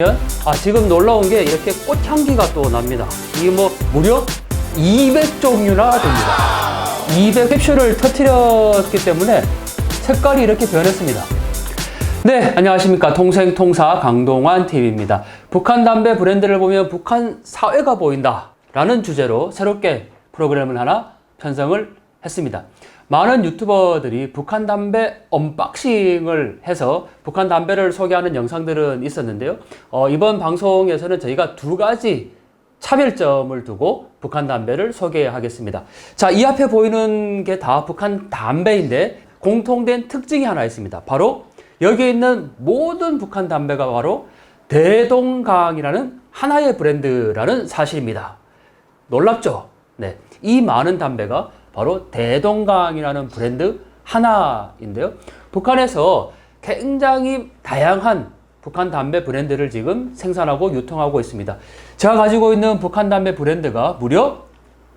아, 지금 온게 이렇게 꽃향기가 또 납니다. 이게 뭐 무려 200종류나 됩니다. 200 캡슐을 터트렸기 때문에 색깔이 이렇게 변했습니다. 네, 안녕하십니까. 통생통사 강동환 TV입니다. 북한 담배 브랜드를 보면 북한 사회가 보인다. 라는 주제로 새롭게 프로그램을 하나 편성을 했습니다. 많은 유튜버들이 북한 담배 언박싱을 해서 북한 담배를 소개하는 영상들은 있었는데요. 어, 이번 방송에서는 저희가 두 가지 차별점을 두고 북한 담배를 소개하겠습니다. 자, 이 앞에 보이는 게 다 북한 담배인데 공통된 특징이 하나 있습니다. 바로 여기에 있는 모든 북한 담배가 바로 대동강이라는 하나의 브랜드라는 사실입니다. 놀랍죠? 네. 이 많은 담배가 바로 대동강이라는 브랜드 하나인데요. 북한에서 굉장히 다양한 북한 담배 브랜드를 지금 생산하고 유통하고 있습니다. 제가 가지고 있는 북한 담배 브랜드가 무려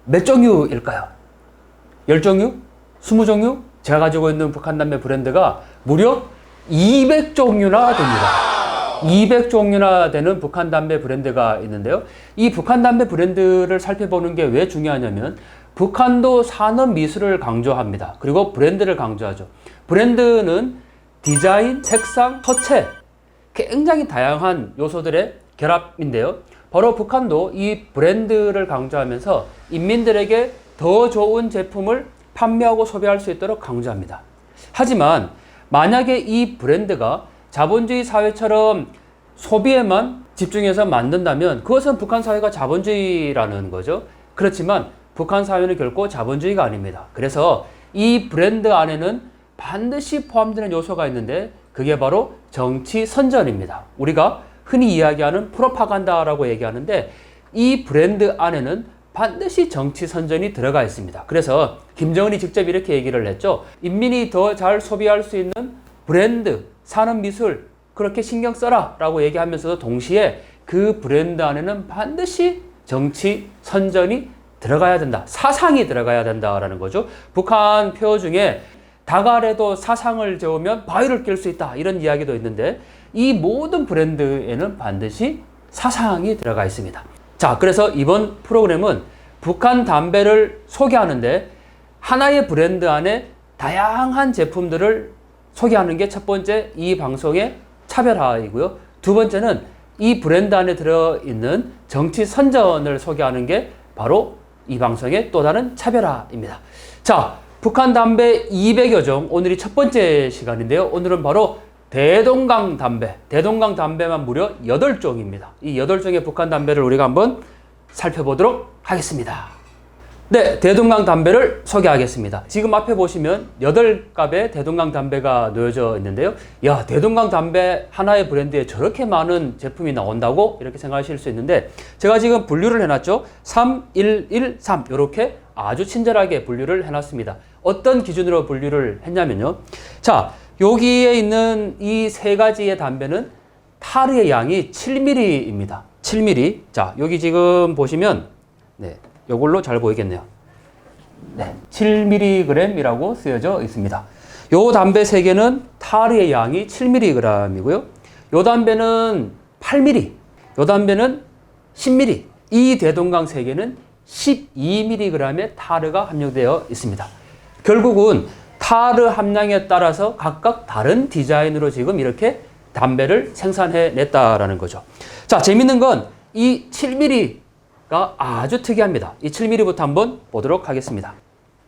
몇 종류일까요? 10종류? 20종류? 제가 가지고 있는 북한 담배 브랜드가 무려 200종류나 됩니다. 200종류나 되는 북한 담배 브랜드가 있는데요. 이 북한 담배 브랜드를 살펴보는 게 왜 중요하냐면 북한도 산업 미술을 강조합니다. 그리고 브랜드를 강조하죠. 브랜드는 디자인, 색상, 서체 굉장히 다양한 요소들의 결합인데요. 바로 북한도 이 브랜드를 강조하면서 인민들에게 더 좋은 제품을 판매하고 소비할 수 있도록 강조합니다. 하지만 만약에 이 브랜드가 자본주의 사회처럼 소비에만 집중해서 만든다면 그것은 북한 사회가 자본주의라는 거죠. 그렇지만 북한 사회는 결코 자본주의가 아닙니다. 그래서 이 브랜드 안에는 반드시 포함되는 요소가 있는데 그게 바로 정치 선전입니다. 우리가 흔히 이야기하는 프로파간다라고 얘기하는데 이 브랜드 안에는 반드시 정치 선전이 들어가 있습니다. 그래서 김정은이 직접 이렇게 얘기를 했죠. 인민이 더 잘 소비할 수 있는 브랜드, 산업 미술 그렇게 신경 써라 라고 얘기하면서도 동시에 그 브랜드 안에는 반드시 정치 선전이 들어가야 된다. 사상이 들어가야 된다라는 거죠. 북한 표 중에 다갈에도 사상을 재우면 바위를 낄수 있다. 이런 이야기도 있는데 이 모든 브랜드에는 반드시 사상이 들어가 있습니다. 자, 그래서 이번 프로그램은 북한 담배를 소개하는데 하나의 브랜드 안에 다양한 제품들을 소개하는 게 첫 번째 이 방송의 차별화이고요. 두 번째는 이 브랜드 안에 들어있는 정치 선전을 소개하는 게 바로 이 방송의 또 다른 차별화입니다. 자, 북한 담배 200여 종, 오늘이 첫 번째 시간인데요. 오늘은 바로 대동강 담배, 대동강 담배만 무려 8종입니다. 이 8종의 북한 담배를 우리가 한번 살펴보도록 하겠습니다. 네, 대동강 담배를 소개하겠습니다. 지금 앞에 보시면 8갑의 대동강 담배가 놓여져 있는데요. 야, 대동강 담배 하나의 브랜드에 저렇게 많은 제품이 나온다고 이렇게 생각하실 수 있는데 제가 지금 분류를 해놨죠. 3, 1, 1, 3 이렇게 아주 친절하게 분류를 해놨습니다. 어떤 기준으로 분류를 했냐면요. 자, 여기에 있는 이 세 가지의 담배는 타르의 양이 7mm입니다. 7mm. 자, 여기 지금 보시면 네, 요걸로 잘 보이겠네요. 네, 7mg이라고 쓰여져 있습니다. 요 담배 세 개는 타르의 양이 7mg이고요. 요 담배는 8mm, 요 담배는 10mm. 이 대동강 세 개는 12mg의 타르가 함유되어 있습니다. 결국은 타르 함량에 따라서 각각 다른 디자인으로 지금 이렇게 담배를 생산해 냈다라는 거죠. 자, 재밌는 건 이 7mm 가 아주 특이합니다. 이 7mm부터 한번 보도록 하겠습니다.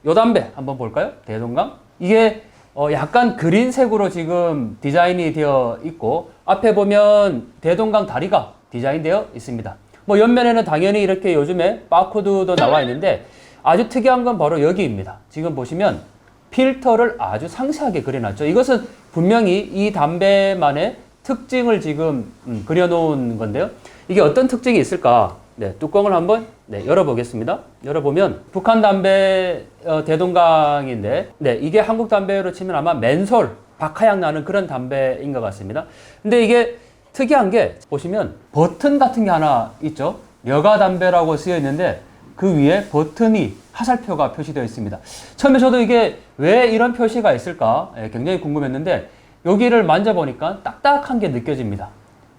요 담배 한번 볼까요? 대동강. 이게 어 약간 그린색으로 지금 디자인이 되어 있고 앞에 보면 대동강 다리가 디자인되어 있습니다. 뭐 옆면에는 당연히 이렇게 요즘에 바코드도 나와 있는데 아주 특이한 건 바로 여기입니다. 지금 보시면 필터를 아주 상세하게 그려놨죠. 이것은 분명히 이 담배만의 특징을 지금 음, 그려놓은 건데요. 이게 어떤 특징이 있을까? 네, 뚜껑을 한번 네, 열어보겠습니다. 열어보면 북한 담배 어, 대동강인데, 네, 이게 한국 담배로 치면 아마 맨솔, 박하향 나는 그런 담배인 것 같습니다. 근데 이게 특이한 게 보시면 버튼 같은 게 하나 있죠. 여가 담배라고 쓰여 있는데 그 위에 버튼이 화살표가 표시되어 있습니다. 처음에 저도 이게 왜 이런 표시가 있을까 예, 굉장히 궁금했는데 여기를 만져보니까 딱딱한 게 느껴집니다.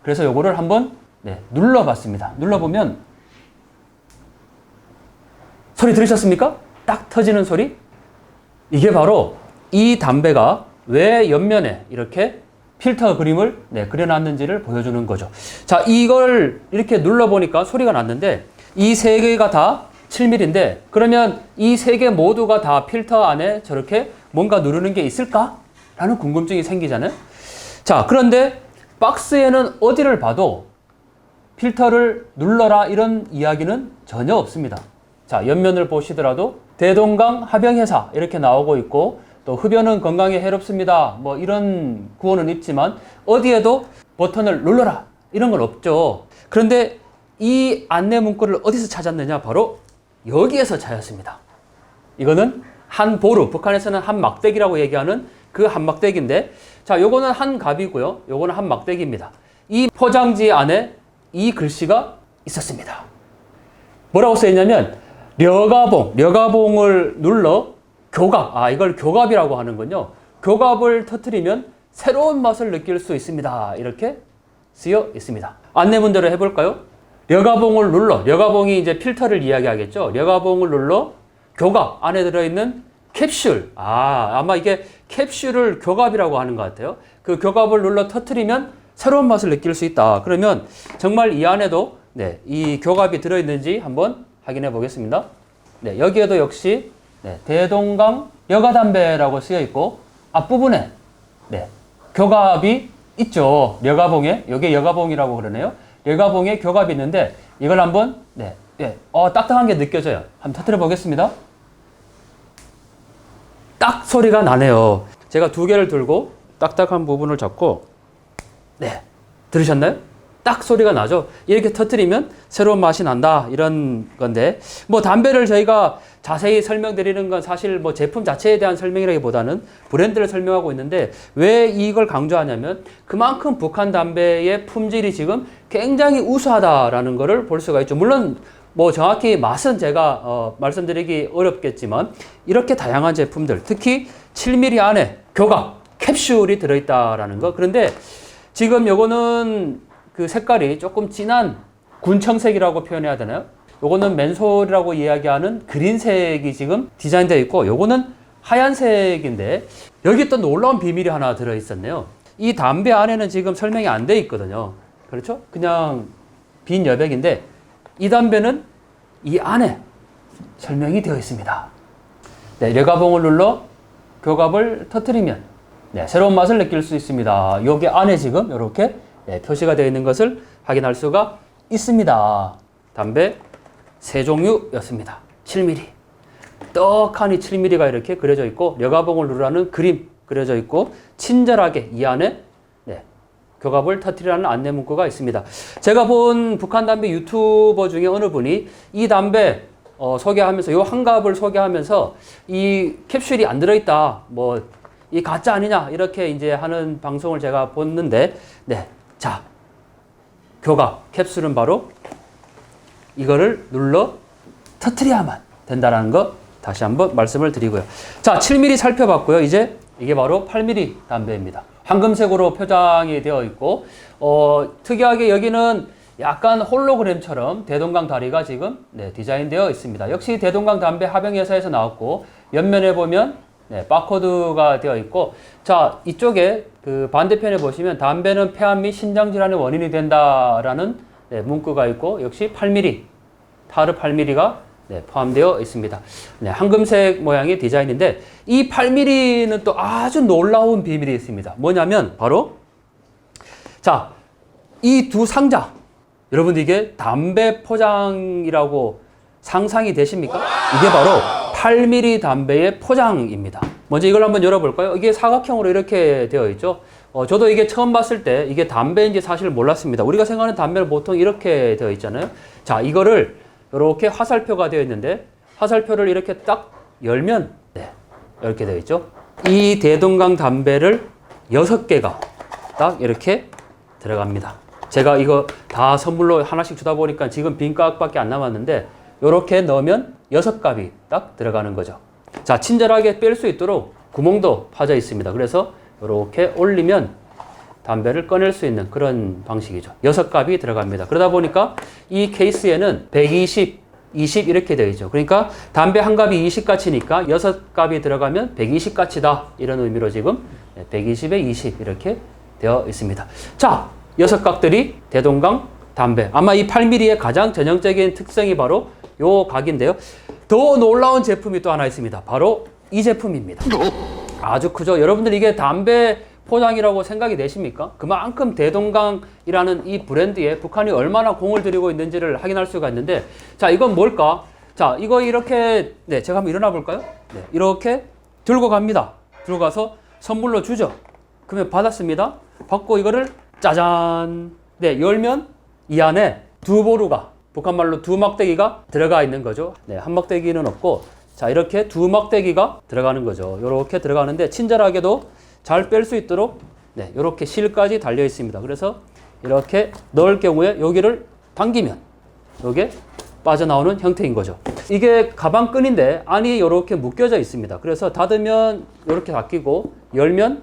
그래서 요거를 한번 네, 눌러봤습니다. 눌러보면 소리 들으셨습니까? 딱 터지는 소리? 이게 바로 이 담배가 왜 옆면에 이렇게 필터 그림을 네, 그려놨는지를 보여주는 거죠. 자, 이걸 이렇게 눌러보니까 소리가 났는데 이 세 개가 다 7mm인데 그러면 이 세 개 모두가 다 필터 안에 저렇게 뭔가 누르는 게 있을까? 라는 궁금증이 생기잖아요. 자, 그런데 박스에는 어디를 봐도 필터를 눌러라 이런 이야기는 전혀 없습니다. 자, 옆면을 보시더라도 대동강 합영회사 이렇게 나오고 있고 또 흡연은 건강에 해롭습니다. 뭐 이런 구호는 있지만 어디에도 버튼을 눌러라 이런 건 없죠. 그런데 이 안내 문구를 어디서 찾았느냐? 바로 여기에서 찾았습니다. 이거는 한 보루, 북한에서는 한 막대기라고 얘기하는 그 한 막대기인데, 자, 요거는 한 갑이고요. 요거는 한 막대기입니다. 이 포장지 안에 이 글씨가 있었습니다. 뭐라고 써있냐면, 려가봉, 려가봉을 눌러 교갑, 아, 이걸 교갑이라고 하는군요. 교갑을 터트리면 새로운 맛을 느낄 수 있습니다. 이렇게 쓰여 있습니다. 안내문대로 해볼까요? 려가봉을 눌러, 려가봉이 이제 필터를 이야기하겠죠. 려가봉을 눌러 교갑 안에 들어있는 캡슐. 아, 아마 이게 캡슐을 교갑이라고 하는 것 같아요. 그 교갑을 눌러 터트리면 새로운 맛을 느낄 수 있다. 그러면 정말 이 안에도 네, 이 교갑이 들어있는지 한번 확인해 보겠습니다. 네, 여기에도 역시 네, 대동강 여가담배라고 쓰여 있고 앞부분에 네, 교갑이 있죠. 여가봉에 여기 여가봉이라고 그러네요. 여가봉에 교갑이 있는데 이걸 한번 네, 네, 어 딱딱한 게 느껴져요. 한번 터뜨려 보겠습니다. 딱 소리가 나네요. 제가 두 개를 들고 딱딱한 부분을 잡고 네 들으셨나요? 딱 소리가 나죠. 이렇게 터뜨리면 새로운 맛이 난다 이런 건데 뭐 담배를 저희가 자세히 설명드리는 건 사실 뭐 제품 자체에 대한 설명이라기보다는 브랜드를 설명하고 있는데 왜 이걸 강조하냐면 그만큼 북한 담배의 품질이 지금 굉장히 우수하다라는 것을 볼 수가 있죠. 물론 뭐 정확히 맛은 제가 어, 말씀드리기 어렵겠지만 이렇게 다양한 제품들 특히 7mm 안에 교각 캡슐이 들어있다라는 거 그런데 지금 요거는 그 색깔이 조금 진한 군청색이라고 표현해야 되나요? 요거는 맨솔이라고 이야기하는 그린색이 지금 디자인되어 있고 요거는 하얀색인데 여기 또 놀라운 비밀이 하나 들어 있었네요. 이 담배 안에는 지금 설명이 안 돼 있거든요. 그렇죠? 그냥 빈 여백인데 이 담배는 이 안에 설명이 되어 있습니다. 네, 려가봉을 눌러 교갑을 터트리면 네, 새로운 맛을 느낄 수 있습니다. 여기 안에 지금 이렇게 네, 표시가 되어 있는 것을 확인할 수가 있습니다. 담배 세 종류였습니다. 7mm. 떡하니 7mm가 이렇게 그려져 있고 려가봉을 누르라는 그림 그려져 있고 친절하게 이 안에 네, 교갑을 터트리라는 안내 문구가 있습니다. 제가 본 북한 담배 유튜버 중에 어느 분이 이 담배 어, 소개하면서 요한 갑을 소개하면서 이 캡슐이 안 들어있다 뭐 이 가짜 아니냐 이렇게 이제 하는 방송을 제가 봤는데 네, 자 교갑 캡슐은 바로 이거를 눌러 터트려야만 된다라는 거 다시 한번 말씀을 드리고요. 자, 7mm 살펴봤고요. 이제 이게 바로 8mm 담배입니다. 황금색으로 표장이 되어 있고 어, 특이하게 여기는 약간 홀로그램처럼 대동강 다리가 지금 네, 디자인되어 있습니다. 역시 대동강 담배 합영회사에서 나왔고 옆면에 보면 네, 바코드가 되어 있고 자 이쪽에 그 반대편에 보시면 담배는 폐암 및 신장 질환의 원인이 된다라는 네, 문구가 있고 역시 8mm 타르 8mm가 네, 포함되어 있습니다. 네, 황금색 모양의 디자인인데 이 8mm는 또 아주 놀라운 비밀이 있습니다. 뭐냐면 바로 자, 이 두 상자 여러분 이게 담배 포장이라고 상상이 되십니까? 이게 바로 8mm 담배의 포장입니다. 먼저 이걸 한번 열어볼까요? 이게 사각형으로 이렇게 되어 있죠. 어, 저도 이게 처음 봤을 때 이게 담배인지 사실 몰랐습니다. 우리가 생각하는 담배는 보통 이렇게 되어 있잖아요. 자, 이거를 이렇게 화살표가 되어 있는데 화살표를 이렇게 딱 열면 네, 이렇게 되어 있죠. 이 대동강 담배를 여섯 개가 딱 이렇게 들어갑니다. 제가 이거 다 선물로 하나씩 주다 보니까 지금 빈 깍밖에 안 남았는데 이렇게 넣으면 여섯 값이 딱 들어가는 거죠. 자, 친절하게 뺄 수 있도록 구멍도 파져 있습니다. 그래서 이렇게 올리면 담배를 꺼낼 수 있는 그런 방식이죠. 여섯 값이 들어갑니다. 그러다 보니까 이 케이스에는 120, 20 이렇게 되어 있죠. 그러니까 담배 한 값이 20가치니까 여섯 값이 들어가면 120가치다. 이런 의미로 지금 120에 20 이렇게 되어 있습니다. 자, 여섯 값들이 대동강 담배. 아마 이 8mm의 가장 전형적인 특성이 바로 요 각인데요. 더 놀라운 제품이 또 하나 있습니다. 바로 이 제품입니다. 아주 크죠. 여러분들 이게 담배 포장이라고 생각이 되십니까? 그만큼 대동강이라는 이 브랜드에 북한이 얼마나 공을 들이고 있는지를 확인할 수가 있는데, 자, 이건 뭘까? 자, 이거 이렇게, 네, 제가 한번 일어나 볼까요? 네, 이렇게 들고 갑니다. 들고 가서 선물로 주죠. 그러면 받았습니다. 받고 이거를 짜잔. 네, 열면 이 안에 두 보루가, 북한말로 두 막대기가 들어가 있는 거죠. 네, 한 막대기는 없고, 자, 이렇게 두 막대기가 들어가는 거죠. 이렇게 들어가는데 친절하게도 잘 뺄 수 있도록 네, 이렇게 실까지 달려 있습니다. 그래서 이렇게 넣을 경우에 여기를 당기면 이게 빠져나오는 형태인 거죠. 이게 가방 끈인데 안이 이렇게 묶여져 있습니다. 그래서 닫으면 이렇게 닫히고 열면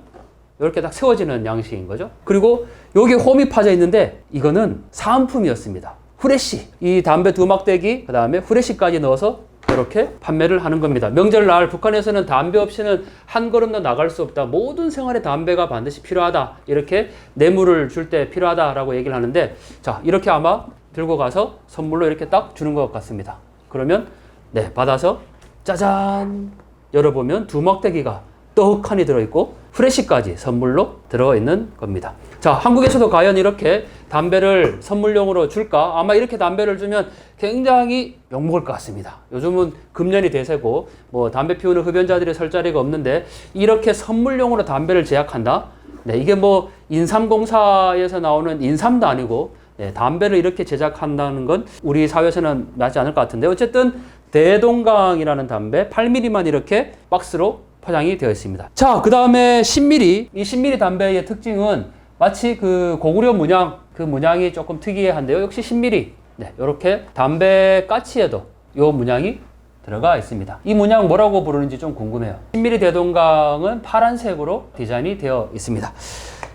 이렇게 딱 세워지는 양식인 거죠. 그리고 여기 홈이 파져 있는데 이거는 사은품이었습니다. 후레쉬. 이 담배 두 막대기, 그 다음에 후레쉬까지 넣어서 이렇게 판매를 하는 겁니다. 명절날 북한에서는 담배 없이는 한 걸음도 나갈 수 없다. 모든 생활에 담배가 반드시 필요하다. 이렇게 뇌물을 줄 때 필요하다라고 얘기를 하는데 자, 이렇게 아마 들고 가서 선물로 이렇게 딱 주는 것 같습니다. 그러면 네, 받아서 짜잔 열어보면 두 막대기가 떡하니 들어있고 프레시까지 선물로 들어있는 겁니다. 자, 한국에서도 과연 이렇게 담배를 선물용으로 줄까? 아마 이렇게 담배를 주면 굉장히 욕먹을 것 같습니다. 요즘은 금년이 대세고 뭐 담배 피우는 흡연자들이 설 자리가 없는데 이렇게 선물용으로 담배를 제약한다? 네, 이게 뭐 인삼공사에서 나오는 인삼도 아니고 네, 담배를 이렇게 제작한다는 건 우리 사회에서는 맞지 않을 것 같은데 어쨌든 대동강이라는 담배 8mm만 이렇게 박스로 포장이 되어 있습니다. 자, 그 다음에 10mm. 이 10mm 담배의 특징은 마치 그 고구려 문양, 그 문양이 조금 특이한데요. 역시 10mm. 네, 이렇게 담배 까치에도 요 문양이 들어가 있습니다. 이 문양 뭐라고 부르는지 좀 궁금해요. 10mm 대동강은 파란색으로 디자인이 되어 있습니다.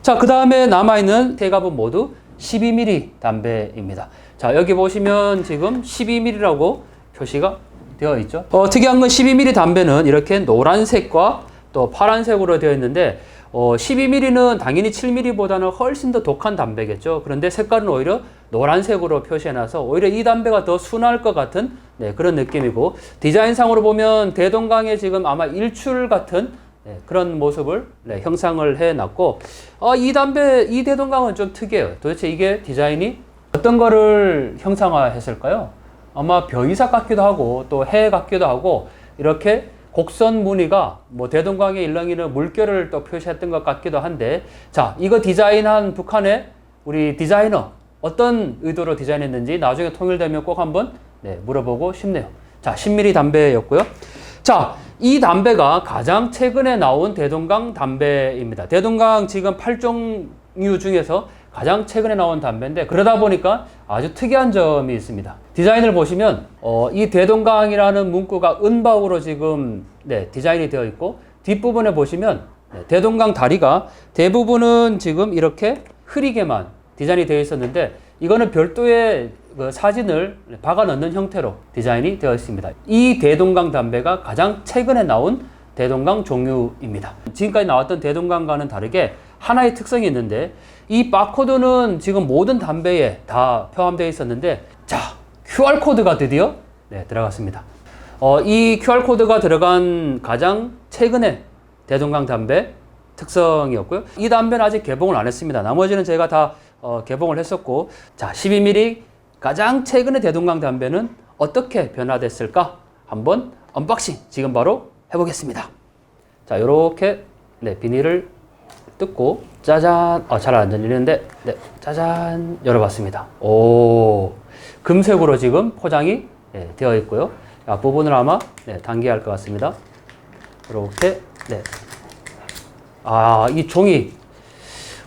자, 그 다음에 남아있는 세 갑은 모두 12mm 담배입니다. 자, 여기 보시면 지금 12mm라고 표시가 되어 있죠. 어, 특이한 건 12mm 담배는 이렇게 노란색과 또 파란색으로 되어 있는데 어, 12mm는 당연히 7mm보다는 훨씬 더 독한 담배겠죠. 그런데 색깔은 오히려 노란색으로 표시해놔서 오히려 이 담배가 더 순할 것 같은 네, 그런 느낌이고 디자인상으로 보면 대동강에 지금 아마 일출 같은 네, 그런 모습을 네, 형상을 해놨고 어, 이 담배 이 대동강은 좀 특이해요. 도대체 이게 디자인이 어떤 거를 형상화했을까요? 아마 벼이삭 같기도 하고 또 해 같기도 하고 이렇게 곡선 무늬가 뭐 대동강의 일렁이는 물결을 또 표시했던 것 같기도 한데 자 이거 디자인한 북한의 우리 디자이너 어떤 의도로 디자인했는지 나중에 통일되면 꼭 한번 네, 물어보고 싶네요. 자 10mm 담배였고요. 자, 이 담배가 가장 최근에 나온 대동강 담배입니다. 대동강 지금 8종류 중에서 가장 최근에 나온 담배인데 그러다 보니까 아주 특이한 점이 있습니다. 디자인을 보시면 어, 이 대동강이라는 문구가 은박으로 지금 네, 디자인이 되어 있고 뒷부분에 보시면 네, 대동강 다리가 대부분은 지금 이렇게 흐리게만 디자인이 되어 있었는데 이거는 별도의 그 사진을 박아 넣는 형태로 디자인이 되어 있습니다. 이 대동강 담배가 가장 최근에 나온 대동강 종류입니다. 지금까지 나왔던 대동강과는 다르게 하나의 특성이 있는데 이 바코드는 지금 모든 담배에 다 포함되어 있었는데 자 QR 코드가 드디어 네, 들어갔습니다. 어, 이 QR 코드가 들어간 가장 최근에 대동강 담배 특성이었고요. 이 담배는 아직 개봉을 안 했습니다. 나머지는 제가 다 어, 개봉을 했었고 자 12mm 가장 최근의 대동강 담배는 어떻게 변화됐을까? 한번 언박싱 지금 바로 해보겠습니다. 자, 요렇게 네, 비닐을 뜯고 짜잔, 어, 잘 안 열리는데 네, 짜잔 열어봤습니다. 오, 금색으로 지금 포장이 네, 되어 있고요. 앞부분을 아마 네, 당겨야 할 것 같습니다. 이렇게 네. 아, 이 종이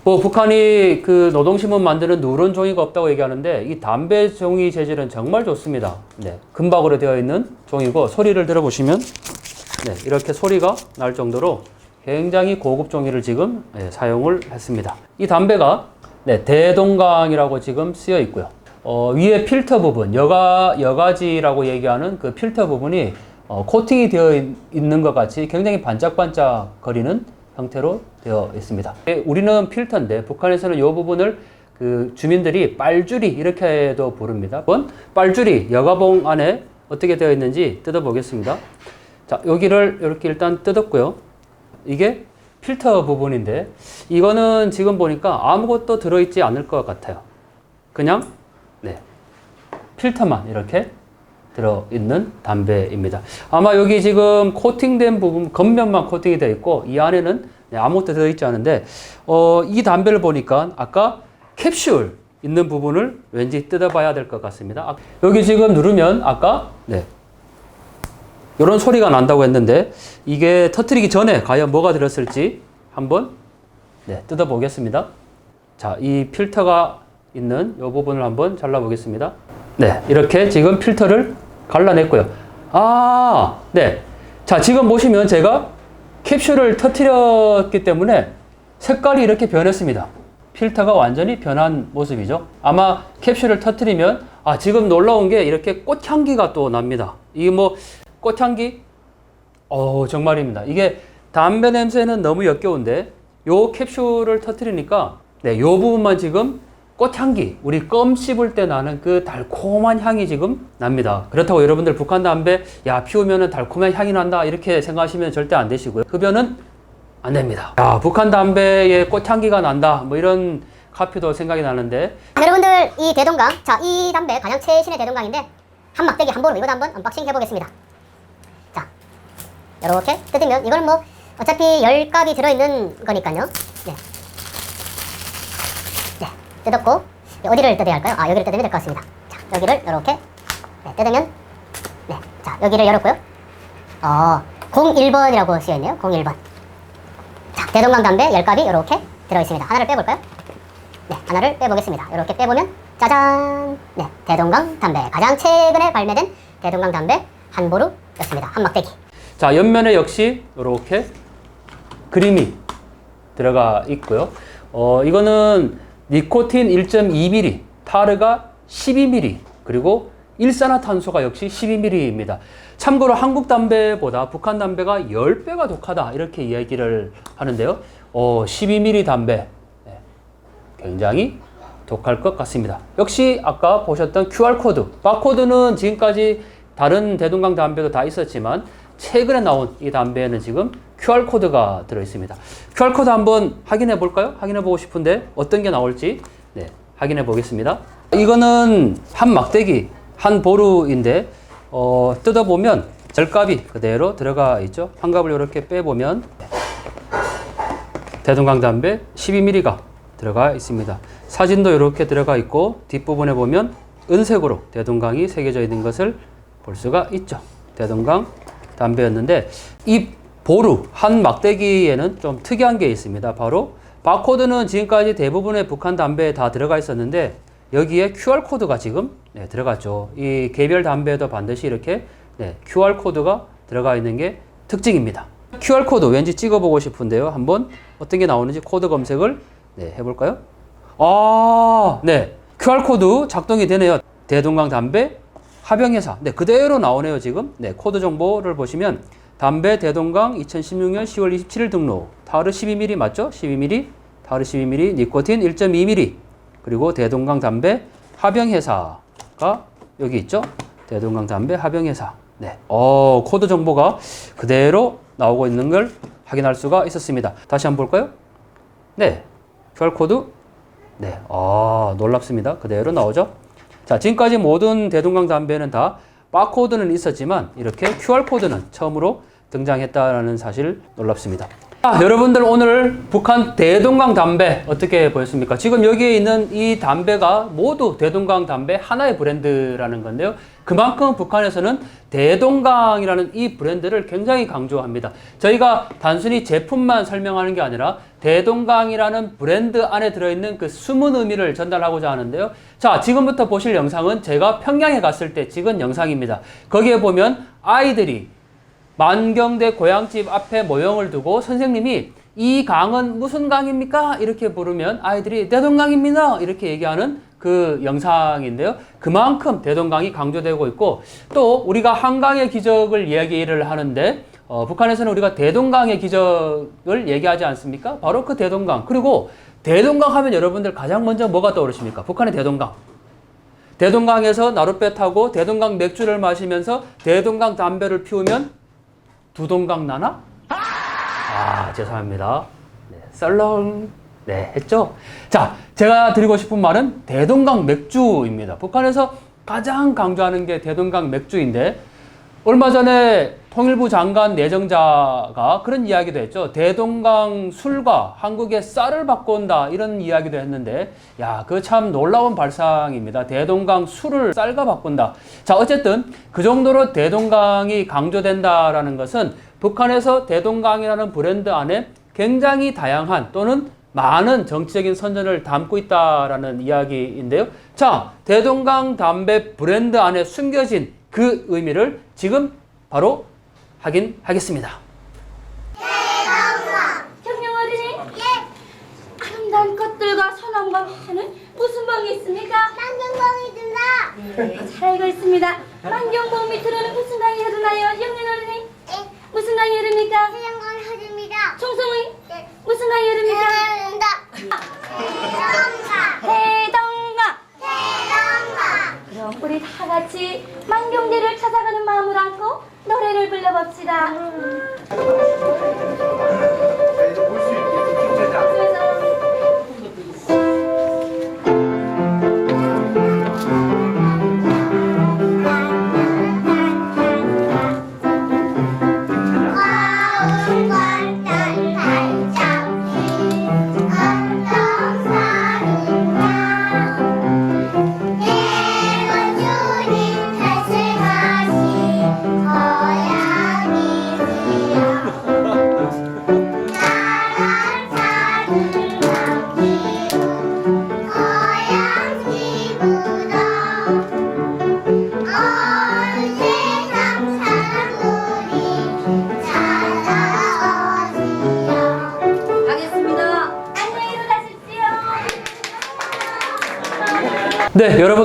뭐 북한이 그 노동신문 만드는 누런 종이가 없다고 얘기하는데 이 담배 종이 재질은 정말 좋습니다. 네, 금박으로 되어 있는 종이고 소리를 들어보시면 네, 이렇게 소리가 날 정도로 굉장히 고급 종이를 지금 예, 사용을 했습니다. 이 담배가 네, 대동강이라고 지금 쓰여 있고요. 어, 위에 필터 부분, 여가, 여가지라고 얘기하는 그 필터 부분이 어, 코팅이 되어 있- 있는 것 같이 굉장히 반짝반짝 거리는 형태로 되어 있습니다. 예, 우리는 필터인데 북한에서는 이 부분을 그 주민들이 빨주리 이렇게도 부릅니다. 번 빨주리 여가봉 안에 어떻게 되어 있는지 뜯어보겠습니다. 자, 여기를 이렇게 일단 뜯었고요. 이게 필터 부분인데 이거는 지금 보니까 아무것도 들어있지 않을 것 같아요. 그냥 네 필터만 이렇게 들어있는 담배입니다. 아마 여기 지금 코팅된 부분 겉면만 코팅이 되어 있고 이 안에는 네, 아무것도 들어있지 않은데 어, 이 담배를 보니까 아까 캡슐 있는 부분을 왠지 뜯어봐야 될 것 같습니다. 아, 여기 지금 누르면 아까 네 이런 소리가 난다고 했는데 이게 터트리기 전에 과연 뭐가 들었을지 한번 네, 뜯어보겠습니다. 자, 이 필터가 있는 이 부분을 한번 잘라보겠습니다. 네, 이렇게 지금 필터를 갈라냈고요. 아, 네. 자, 지금 보시면 제가 캡슐을 터트렸기 때문에 색깔이 이렇게 변했습니다. 필터가 완전히 변한 모습이죠. 아마 캡슐을 터트리면 아, 지금 놀라운 게 이렇게 꽃향기가 또 납니다. 이게 뭐 꽃향기? 어, 정말입니다. 이게 담배 냄새는 너무 역겨운데 요 캡슐을 터트리니까 네, 요 부분만 지금 꽃향기, 우리 껌 씹을 때 나는 그 달콤한 향이 지금 납니다. 그렇다고 여러분들 북한 담배 야 피우면은 달콤한 향이 난다 이렇게 생각하시면 절대 안 되시고요. 흡연은 안 됩니다. 야 북한 담배에 꽃향기가 난다 뭐 이런 카피도 생각이 나는데 여러분들 이 대동강 자 이 담배 가장 최신의 대동강인데 한 막대기 한 보로 이거 한번 언박싱 해보겠습니다 자 이렇게 뜯으면 이거는 뭐 어차피 열 갑이 들어있는 거니까요 네. 네 뜯었고 어디를 뜯어야 할까요? 아 여기를 뜯으면 될 것 같습니다 자 여기를 이렇게 네, 뜯으면 네 자 여기를 열었고요 어 01번이라고 쓰여있네요 01번 자 대동강 담배 열 갑이 이렇게 들어있습니다 하나를 빼볼까요? 네, 하나를 빼보겠습니다. 이렇게 빼보면 짜잔! 네, 대동강 담배 가장 최근에 발매된 대동강 담배 한 보루였습니다. 한 막대기. 자, 옆면에 역시 이렇게 그림이 들어가 있고요. 어, 이거는 니코틴 1.2mm, 타르가 12mm, 그리고 일산화탄소가 역시 12mm입니다. 참고로 한국 담배보다 북한 담배가 10배가 독하다 이렇게 이야기를 하는데요. 어, 12mm 담배 네, 굉장히 독할 것 같습니다. 역시 아까 보셨던 QR코드, 바코드는 지금까지 다른 대동강 담배도 다 있었지만 최근에 나온 이 담배에는 지금 QR코드가 들어있습니다. QR코드 한번 확인해 볼까요? 확인해 보고 싶은데 어떤 게 나올지 네, 확인해 보겠습니다. 이거는 한 막대기, 한 보루인데 어, 뜯어보면 절갑이 그대로 들어가 있죠. 환갑을 이렇게 빼보면 대동강 담배 12mm가 들어가 있습니다. 사진도 이렇게 들어가 있고 뒷부분에 보면 은색으로 대동강이 새겨져 있는 것을 볼 수가 있죠. 대동강 담배였는데 이 보루 한 막대기에는 좀 특이한 게 있습니다. 바로 바코드는 지금까지 대부분의 북한 담배에 다 들어가 있었는데 여기에 QR 코드가 지금 네, 들어갔죠. 이 개별 담배에도 반드시 이렇게 네, QR 코드가 들어가 있는 게 특징입니다. QR 코드 왠지 찍어보고 싶은데요. 한번 어떤 게 나오는지 코드 검색을 네, 해볼까요? 아, 네. QR 코드 작동이 되네요. 대동강 담배 합영회사. 네, 그대로 나오네요, 지금. 네, 코드 정보를 보시면 담배 대동강 2016년 10월 27일 등록. 타르 12mm 맞죠? 12mm. 타르 12mm, 니코틴 1.2mm. 그리고 대동강 담배 합영회사가 여기 있죠? 대동강 담배 합영회사. 네. 어, 코드 정보가 그대로 나오고 있는 걸 확인할 수가 있었습니다. 다시 한번 볼까요? 네. QR코드. 네. 아, 놀랍습니다. 그대로 나오죠? 자, 지금까지 모든 대동강 담배는 다 바코드는 있었지만 이렇게 QR코드는 처음으로 등장했다는 사실 놀랍습니다. 자, 여러분들 오늘 북한 대동강 담배 어떻게 보였습니까? 지금 여기에 있는 이 담배가 모두 대동강 담배 하나의 브랜드라는 건데요. 그만큼 북한에서는 대동강이라는 이 브랜드를 굉장히 강조합니다. 저희가 단순히 제품만 설명하는 게 아니라 대동강이라는 브랜드 안에 들어있는 그 숨은 의미를 전달하고자 하는데요. 자, 지금부터 보실 영상은 제가 평양에 갔을 때 찍은 영상입니다. 거기에 보면 아이들이 만경대 고향집 앞에 모형을 두고 선생님이 이 강은 무슨 강입니까? 이렇게 부르면 아이들이 대동강입니다. 이렇게 얘기하는 그 영상인데요. 그만큼 대동강이 강조되고 있고 또 우리가 한강의 기적을 이야기를 하는데 어, 북한에서는 우리가 대동강의 기적을 얘기하지 않습니까? 바로 그 대동강. 그리고 대동강 하면 여러분들 가장 먼저 뭐가 떠오르십니까? 북한의 대동강. 대동강에서 나룻배 타고 대동강 맥주를 마시면서 대동강 담배를 피우면 두동강 나나? 아, 죄송합니다. 네, 썰렁. 네, 했죠? 자, 제가 드리고 싶은 말은 대동강 맥주입니다. 북한에서 가장 강조하는 게 대동강 맥주인데, 얼마 전에 통일부 장관 내정자가 그런 이야기도 했죠. 대동강 술과 한국의 쌀을 바꾼다 이런 이야기도 했는데 야, 그 참 놀라운 발상입니다. 대동강 술을 쌀과 바꾼다. 자, 어쨌든 그 정도로 대동강이 강조된다라는 것은 북한에서 대동강이라는 브랜드 안에 굉장히 다양한 또는 많은 정치적인 선전을 담고 있다라는 이야기인데요. 자, 대동강 담배 브랜드 안에 숨겨진 그 의미를 지금 바로 확인하겠습니다. 어린이? 예. 아름다운 꽃들과 선함과 화는 무슨 방이 있습니까? 만경봉이 든다. 네, 잘 알고 있습니다. 만경봉 밑으로는 무슨 강이 흐르나요, 어린이? 예, 무슨 강이 흐릅니까? 태양광이 흐릅니다. 총성이 예, 무슨 강이 흐릅니까? 흐른다. 태양광, 해동강. 태양광. 그럼 우리 다 같이 만경대를 찾아가는 마음을 안고 노래를 불러봅시다.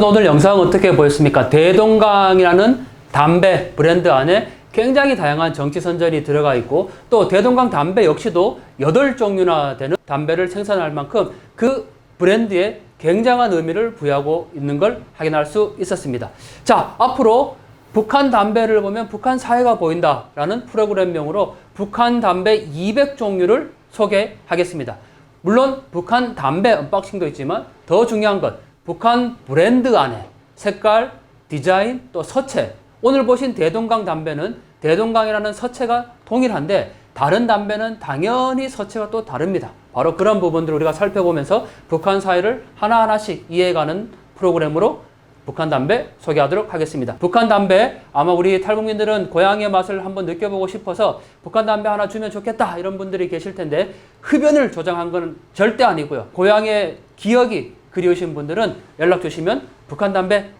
오늘 영상 어떻게 보였습니까? 대동강이라는 담배 브랜드 안에 굉장히 다양한 정치 선전이 들어가 있고 또 대동강 담배 역시도 8종류나 되는 담배를 생산할 만큼 그 브랜드에 굉장한 의미를 부여하고 있는 걸 확인할 수 있었습니다. 자, 앞으로 북한 담배를 보면 북한 사회가 보인다라는 프로그램명으로 북한 담배 200종류를 소개하겠습니다. 물론 북한 담배 언박싱도 있지만 더 중요한 건 북한 브랜드 안에 색깔, 디자인, 또 서체. 오늘 보신 대동강 담배는 대동강이라는 서체가 동일한데 다른 담배는 당연히 서체가 또 다릅니다. 바로 그런 부분들을 우리가 살펴보면서 북한 사회를 하나하나씩 이해해가는 프로그램으로 북한 담배 소개하도록 하겠습니다. 북한 담배 아마 우리 탈북민들은 고향의 맛을 한번 느껴보고 싶어서 북한 담배 하나 주면 좋겠다 이런 분들이 계실 텐데 흡연을 조장한 건 절대 아니고요. 고향의 기억이 그리우신 분들은 연락 주시면 북한 담배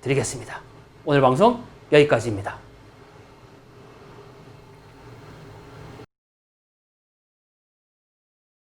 드리겠습니다. 오늘 방송 여기까지입니다.